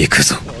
行くぞ。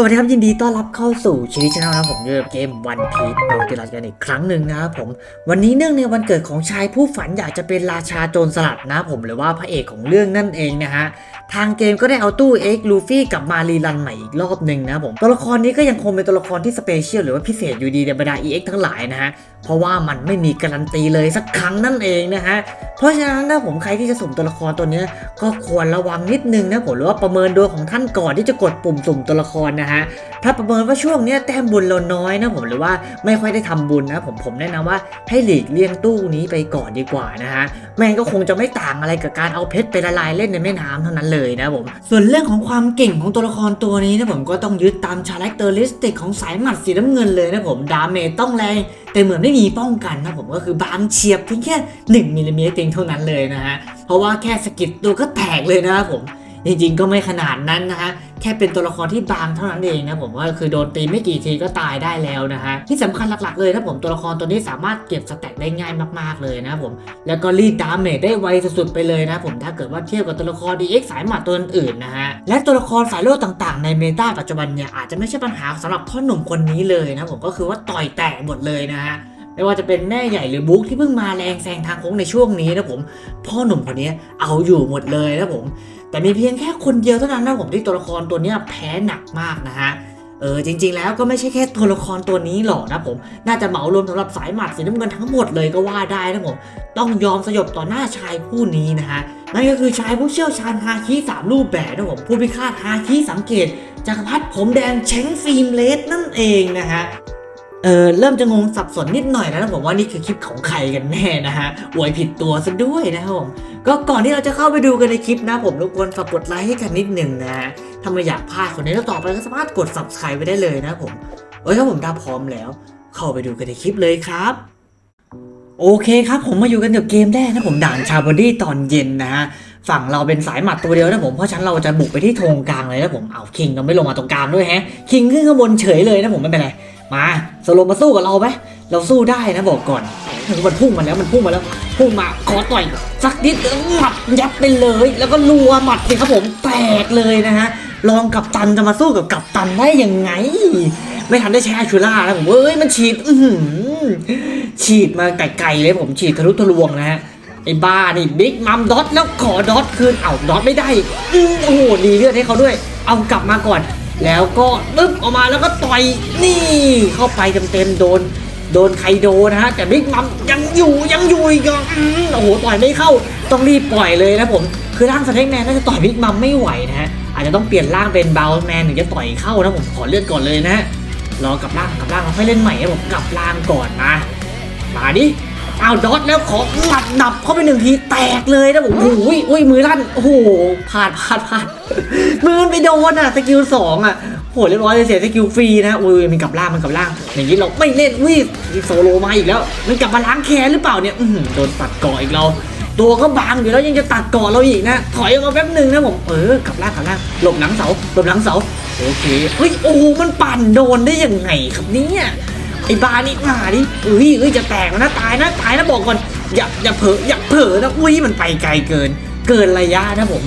สวัสดีครับยินดีต้อนรับเข้าสู่ชีวิตชาแนลนะผมอยู่กับเกมวันพีชเราติดตามกันอีกครั้งหนึ่งนะครับผมวันนี้เนื่องในวันเกิดของชายผู้ฝันอยากจะเป็นราชาโจรสลัดนะผมหรือว่าพระเอกของเรื่องนั่นเองนะฮะ ทางเกมก็ได้เอาตู้ X ลูฟี่กับมารีรันใหม่อีกรอบหนึ่งนะผมตัวละครนี้ก็ยังคงเป็นตัวละครที่สเปเชียลหรือว่าพิเศษอยู่ดีในบรรดา EX ทั้งหลายนะฮะเพราะว่ามันไม่มีการันตีเลยสักครั้งนั่นเองนะฮะเพราะฉะนั้นนะผมใครที่จะสุ่มตัวละครตัวนี้ก็ควรระวังนิดนึงนะผมหรือว่าประเมินดวงของท่านก่อนที่จะกดปุ่มสุ่มตัวละครนะฮะถ้าประเมินว่าช่วงนี้แต้มบุญเราน้อยนะผมหรือว่าไม่ค่อยได้ทำบุญนะผมผมแนะนำว่าให้หลีกเลี่ยงตู้นี้ไปก่อนดีกว่านะฮะแม่งก็คงจะไม่ต่างอะไรกับการเอาเพชรไปละลายเล่นในแม่น้ำเท่านั้นเลยนะผมส่วนเรื่องของความเก่งของตัวละครตัวนี้นะผมก็ต้องยึดตามชาแรคเตอร์ลิสติกของสายหมัดสีน้ำเงินเลยนะผมดาเมจต้องแรงแต่เหมือนไม่มีป้องกันนะผมก็คือบางเฉียบเพียงแค่1มิลลิเมตรเองเท่านั้นเลยนะฮะเพราะว่าแค่สกิดตัวก็แตกเลยนะครับผม จริงๆก็ไม่ขนาดนั้นนะฮะแค่เป็นตัวละครที่บางเท่านั้นเองนะผมว่าคือโดนตีไม่กี่ทีก็ตายได้แล้วนะฮะที่สำคัญหลักๆเลยนะผมตัวละครตัวนี้สามารถเก็บสแต็กได้ง่ายมากๆเลยนะผมแล้วก็รีดดาเมจได้ไวสุดๆไปเลยนะผมถ้าเกิดว่าเทียบกับตัวละคร DX สายหมัดตัวอื่นนะฮะและตัวละครสายโลดต่างๆ ในเมตาปัจจุบันเนี่ยอาจจะไม่ใช่ปัญหาสำหรับพ่อหนุ่มคนนี้เลยนะผมก็คือว่าต่อยแตกหมดเลยนะฮะ ไม่ว่าจะเป็นแม่ใหญ่หรือบุ๊กที่เพิ่งมาแรงแซงทางโค้งในช่วงนี้นะผม พ่อหนุ่มคนนี้เอาอยู่หมดเลยนะผม แต่มีเพียงแค่คนเดียวเท่านั้นนะผมที่ตัวละครตัวนี้แพ้หนักมากนะฮะเออจริง ๆ แล้วก็ไม่ใช่แค่ตัวละครตัวนี้หรอกนะผม น่าจะเหมารวมสำหรับสายหมัดสีน้ำเงินทั้งหมดเลยก็ว่าได้นะผม ต้องยอมสยบต่อหน้าชายผู้นี้นะฮะนั่นก็คือชายผู้เชี่ยวชาญฮาคิสามรูปแบบนะผมผู้พิฆาตฮาคิสังเกตจักรพรรดิผมแดงเช้งฟิล์มเลสนั่นเองนะฮะ เออเริ่มจะงงสับสนนิดหน่อยแล้วนะผมว่านี่คือคลิปของใครกันแน่นะฮะอวยผิดตัวซะด้วยนะครับผมก็ก่อนที่เราจะเข้าไปดูกันในคลิปนะผมรบกวนฝากกดไลค์ให้กันนิดหนึ่งนะถ้าไม่อยากพลาดคนนี้แล้วต่อไปก็สามารถกด subscribe ไปได้เลยนะผมเอ้ยถ้าผมถ้าพร้อมแล้ว เข้าไปดูกันในคลิปเลยครับโอเคครับผมมาอยู่กันกับเกมแรกนะผมด่านชาบอดี้ตอนเย็นนะฮะฝั่งเราเป็นสายหมัดตัวเดียวนะผมเพราะฉะนั้นเราจะบุกไปที่ธงกลางเลยนะผมเอาคิงเราไม่ลงมาตรงกลางด้วยแฮะคิงขึ้นข้างบนเฉยเลยนะผมไม่เป็นไร มาโซโลมาสู้กับเราไหมเราสู้ได้นะบอกก่อนมันพุ่งมาแล้วมันพุ่งมาแล้วพุ่งมาขอต่อยสักนิดเออหมัดยับไปเลย แล้วก็รัวหมัดสิครับผมแตกเลยนะฮะลองกับตันจะมาสู้กับกับตันได้ยังไง ไม่ทันได้ใช้อาชูล่าแล้วผมเอ้ยมันฉีดอืฉีดมาไกลๆเลยผมฉีดทะลุทะลวงนะฮะไอ้บ้านี่บิ๊กมัมดอทแล้วขอดอทคืนเอาดอทไม่ได้อือโอ้โหดีเลือดให้เขาด้วย เอากลับมาก่อน แล้วก็ตึ๊บออกมาแล้วก็ต่อยนี่เข้าไปเต็มๆโดน โดนไคโดนะฮะแต่บิ๊กมัมยังอยู่ยังอยู่อีกอะโอ้โหต่อยไม่เข้าต้องรีบปล่อยเลยนะผมคือร่างสเต็กแมนน่าจะต่อยบิ๊กมัมไม่ไหวนะฮะอาจจะต้องเปลี่ยนร่างเป็นเบลแมนถึงจะต่อยเข้านะผมขอเลือดก่อนเลยนะฮะรอกลับร่างกลับร่างเราค่อยเล่นใหม่นะผมกลับร่างก่อนมามาดิเอาดอทแล้วขอหลับดับเข้าไปหนึ่งทีแตกเลยนะผมโอ้ยโอ้ยมือลั่นโอ้โหพลาดพลาดพลาด มือนไปโดนอะสกิลสองอะโหเรียบร้อยเลยเสียสกิลฟรีนะอุ้ยมันกลับล่างมันกลับล่าง อย่างนี้เราไม่เล่นอุ้ยโซโลมาอีกแล้วมันกลับมาล้างแค้นหรือเปล่าเนี่ยอือโดนตัดเกาะอีกเรา ตัวก็บางอยู่แล้วยังจะตัดเกาะเราอีกนะ ถอยออกมาแป๊บหนึ่งนะผมเออกลับล่างกลับล่างหลบหลังเสาหลบหลังเสาโอเคเฮ้ยโอ้มันปั่นโดนได้ยังไงครับเนี่ยไอ้บานี่มาดิอุ้ยเอ้ยจะแตกนะตายนะตายนะบอกก่อนอย่าอย่าเผลออย่าเผลอนะอุ้ยมันไปไกลเกิน เกินระยะนะผม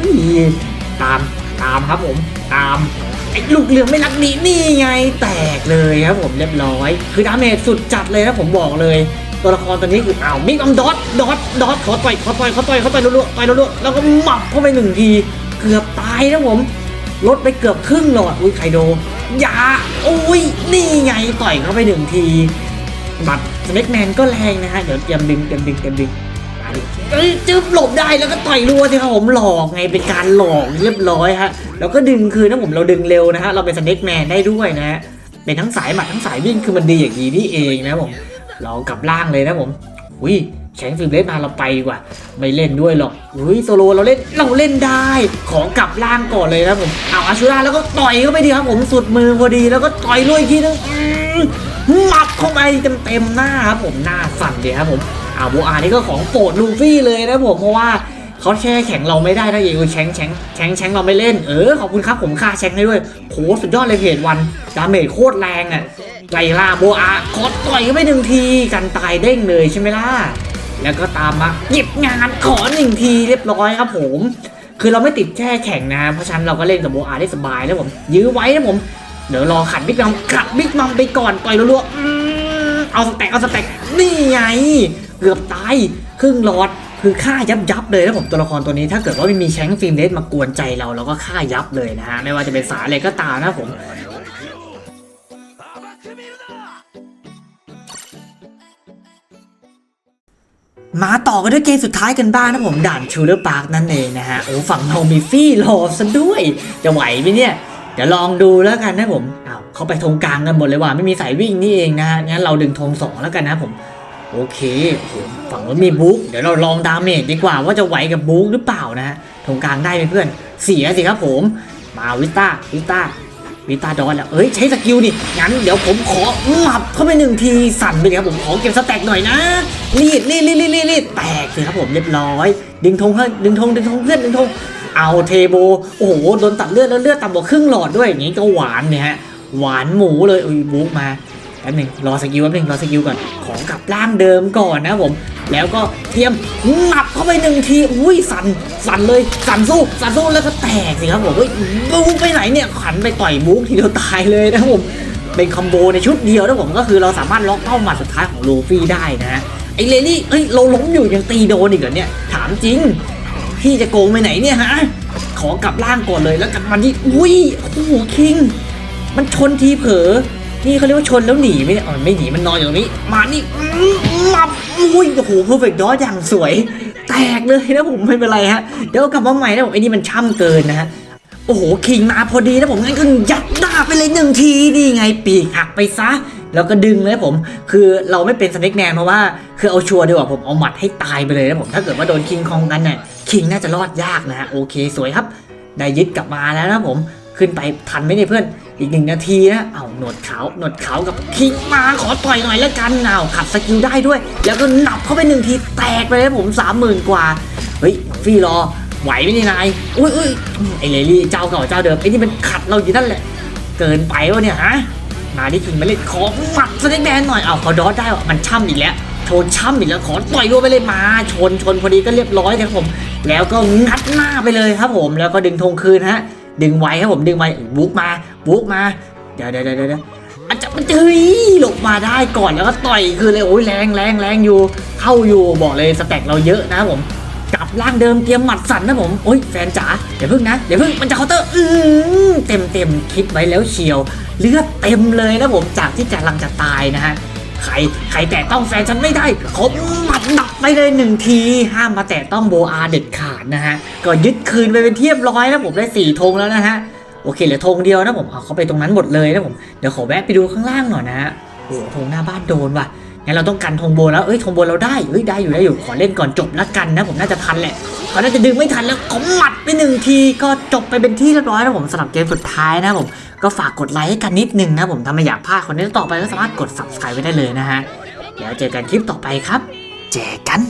อุ้ย ตามตามครับผมตามไอ้ลูกเหลืองไม่รักดีนี่ไงแตกเลยครับผมเรียบร้อย คือดาเมจสุดจัดเลยนะผมบอกเลย ตัวละครตัวนี้คืออ้าวมิกอมดอทดอทดอทขอต่อยเขอต่อยเขอต่อยเขอต่อยรัวๆต่อยรัวๆแล้วก็หมับเข้าไปหนึ่งทีเกือบตายนะผมลดไปเกือบครึ่งหลอดอุ้ยไคโดอย่าโอ้ยนี่ไงต่อยเข้าไปหนึ่งทีบัตรสเน็กแมนก็แรงนะฮะเดี๋ยวเตรียมดึงเตรียมดึงเตรียมดึง เอ้ยจึ๊บหลบได้แล้วก็ต่อยรัวสิครับผมหลอกไงเป็นการหลอกเรียบร้อยฮะแล้วก็ดึงคืนนะผมเราดึงเร็วนะฮะเราเป็นสเน็กแมนได้ด้วยนะฮะเป็นทั้งสายหมัดทั้งสายวิ่งคือมันดีอย่างนี้นี่เองนะผมเรากลับล่างเลยนะผมอุ้ยแชงฟิลเลสมาเราไปกว่า ไม่เล่นด้วยหรอกเฮ้ยโซโลเราเล่นเราเล่นได้ ของกลับล่างก่อนเลยนะผมเอาอาชูราแล้วก็ต่อยเข้าไปดีครับผมสุดมือพอดีแล้วก็ต่อยลุยอีกทีนึงหมับเข้าไปเต็มๆหน้าครับผมหน้าสั่นเลยครับผม อาโบอานี่ก็ของโปรดลูฟี่เลยนะผมเพราะว่าเขาแช่แข็งเราไม่ได้นะเองแชงแชงแชงแชงเราไม่เล่นเออขอบคุณครับผมค่าแชงให้ด้วยโหสุดยอดเลยเพจวันดาเมจโคตรแรงอะไกลล่าโบอาขอต่อยเข้าไปหนึ่งทีกันตายเด้งเลยใช่ไหมล่ะแล้วก็ตามมาหยิบงานขอหนึ่งทีเรียบร้อยครับผมคือเราไม่ติดแช่แข็งนะ เพราะฉะนั้นเราก็เล่นกับโบอาได้สบายนะผม ยื้อไว้นะผม เดี๋ยวรอขัดบิ๊กมัมขัดบิ๊กมัมไปก่อนต่อยรัวๆเอาสแต็กเอาสแต็กนี่ไง เกือบตายครึ่งหลอดคือฆ่ายับยับเลยนะผมตัวละครตัวนี้ถ้าเกิดว่าไม่มีแชงฟิล์มเดสมากวนใจเราเราก็ฆ่ายับเลยนะฮะไม่ว่าจะเป็นสายอะไรก็ตามนะผมมาต่อกันด้วยเกมสุดท้ายกันบ้างนะผมด่านชูเลอร์ปาร์กนั่นเองนะฮะโอ้ฝั่งเรามีฟี่รอซะด้วย จะไหวไหมเนี่ยเดี๋ยวลองดูแล้วกันนะผมอ้าวเขาไปธงกลางกันหมดเลยว่ะไม่มีสายวิ่งนี่เองนะฮะงั้นเราดึงธงสองแล้วกันนะผม โอเคฝั่งเรามีบุ๊กเดี๋ยวเราลองดาเมจดีกว่าว่าจะไหวกับบุ๊กหรือเปล่านะฮะธงกลางได้ไหมเพื่อน เสียสิครับผม มาวิต้าวิต้าวิตาดอนแล้วเอ้ยใช้สกิลดิงั้นเดี๋ยวผมขอหมับเข้าไปหนึ่งทีสั่นไปเลยครับผมขอเก็บสแต็กหน่อยนะรีดรีดรีดรีดรีดแตกเลยครับผมเรียบร้อย ดึงธงเพื่อนดึงธงดึงธงเพื่อนดึงธงเอาเทโบโอ้โหโดนตัดเลือดแล้วเลือดต่ำกว่าครึ่งหลอดด้วยอย่างงี้ก็หวานเนี่ยฮะหวานหมูเลยอุ้ยบุ๊กมา แป๊บหนึงรอสกิลแป๊บหนึงรอสกิลก่อน ของกลับร่างเดิมก่อนนะผม แล้วก็เตรียมหนับเข้าไปหนึ่งที อุ้ยสั่นสั่นเลยสั่นสู้สั่นสู้แล้วก็แตกสิครับผมเฮ้ยบุ๊ไปไหนเนี่ยขันไปต่อยบุ๊กทีเดียวตายเลยนะผม เป็นคอมโบในชุดเดียวนะผมก็คือเราสามารถล็อกเป้าหมัดสุดท้ายของลูฟี่ได้นะฮะไอเลนี่เอ้ยเราล้มอยู่ยังตีโดนอีกเหรอเนี่ยถามจริงพี่จะโกงไปไหนเนี่ยฮะขอกลับร่างก่อนเลยแล้วกลับมาที่อุ้ยโอ้โหคิง มันชนทีเผลอ นี่เขาเรียกว่าชนแล้วหนีไหมเนี่ยอ๋อไม่หนีมันนอนอยู่ตรงนี้ มานี่หลับอุ้ยโอ้โหเพอร์เฟกต์ดออย่างสวย แตกเลยนะผมไม่เป็นไรฮะ เดี๋ยวกลับมาใหม่นะผมไอ้นี่มันช่ำเกินนะฮะโอ้โหคิงมาพอดีนะผมงั้นก็ยัดดาบไปเลยหนึ่งทีนี่ไงปีกหักไปซะแล้วก็ดึงเลยผม คือเราไม่เป็นสเน็กแมนเพราะว่า คือเอาชัวร์ดีกว่าผมเอาหมัดให้ตายไปเลยนะผม ถ้าเกิดว่าโดนคิงคองกันเนี่ยคิงน่าจะรอดยากนะฮะ โอเคสวยครับ ได้ยึดกลับมาแล้วนะผม ขึ้นไปทันไหมเนี่ยเพื่อน อีกหนึ่งนาทีนะ เอาหนวดขาวหนวดขาวกับคิงมาขอต่อยหน่อยแล้วกันเอาขัดสกิลได้ด้วย แล้วก็หนับเข้าไปหนึ่งทีแตกไปเลยผมสามหมื่นกว่า เฮ้ยฟรีรอไหวไหมนี่นาย อุ้ยอุ้ยไอเลลี่เจ้าเก่าเจ้าเดิมไอ้นี่มันขัดเราอยู่นั่นแหละ เกินไปวะเนี่ยฮะ มาที่คิงมาเล่นขอหมัดสเน็กแมนหน่อย เอาเขาดอสได้วะมันช่ำอีกแล้วโชนช่ำอีกแล้วขอต่อยรัวไปเลยมา ชนชนพอดีก็เรียบร้อยครับผม แล้วก็งัดหน้าไปเลยครับผม แล้วก็ดึงธงคืนฮะ ดึงไว้ครับผมดึงไว้บุกมา บุกมาเดี๋ยวเดี๋ยวเดี๋ยวเดี๋ยวอาจจะมันจะเฮ้ยหลบมาได้ก่อนแล้วก็ต่อยคืนเลยโอ้ยแรงแรงแรงอยู่ เข้าอยู่บอกเลยสแต็กเราเยอะนะผมกลับร่างเดิมเตรียมหมัดสั่นนะผมโอ้ยแฟนจ๋าเดี๋ยวพึ่งนะเดี๋ยวพึ่งมันจะเคาน์เตอร์อืมเต็มเต็มคิดไว้แล้วเชียว เลือดเต็มเลยนะผมจากที่กำลังจะตายนะฮะใครใครแตะต้องแฟนฉันไม่ได้ขอหมัดดับไปเลยหนึ่งที ห้ามมาแตะต้องโบอาเด็ดขาดนะฮะ ก็ยึดคืนไปเป็นเรียบร้อยแล้วผมได้สี่ธงแล้วนะฮะ โอเคเหลือธงเดียวนะผมเอาเขาไปตรงนั้นหมดเลยนะผมเดี๋ยวขอแวะไปดูข้างล่างหน่อยนะฮะโอ้ธงหน้าบ้านโดนว่ะงั้นเราต้องกันธงโบนแล้วเอ้ยธงโบนเราได้เอ้ยได้อยู่ได้อยู่ขอเล่นก่อนจบละกันนะผมน่าจะทันแหละเขาน่าจะดึงไม่ทันแล้วขอหมัดไปหนึ่งทีก็จบไปเป็นที่เรียบร้อยนะผมสำหรับเกมสุดท้ายนะผมก็ฝากกดไลค์ให้กันนิดนึงนะผมถ้าไม่อยากพลาดคนนต์ต่อไปก็สามารถกด subscribe ไว้ได้เลยนะฮะแล้วเจอกันคลิปต่อไปครับ เจอกัน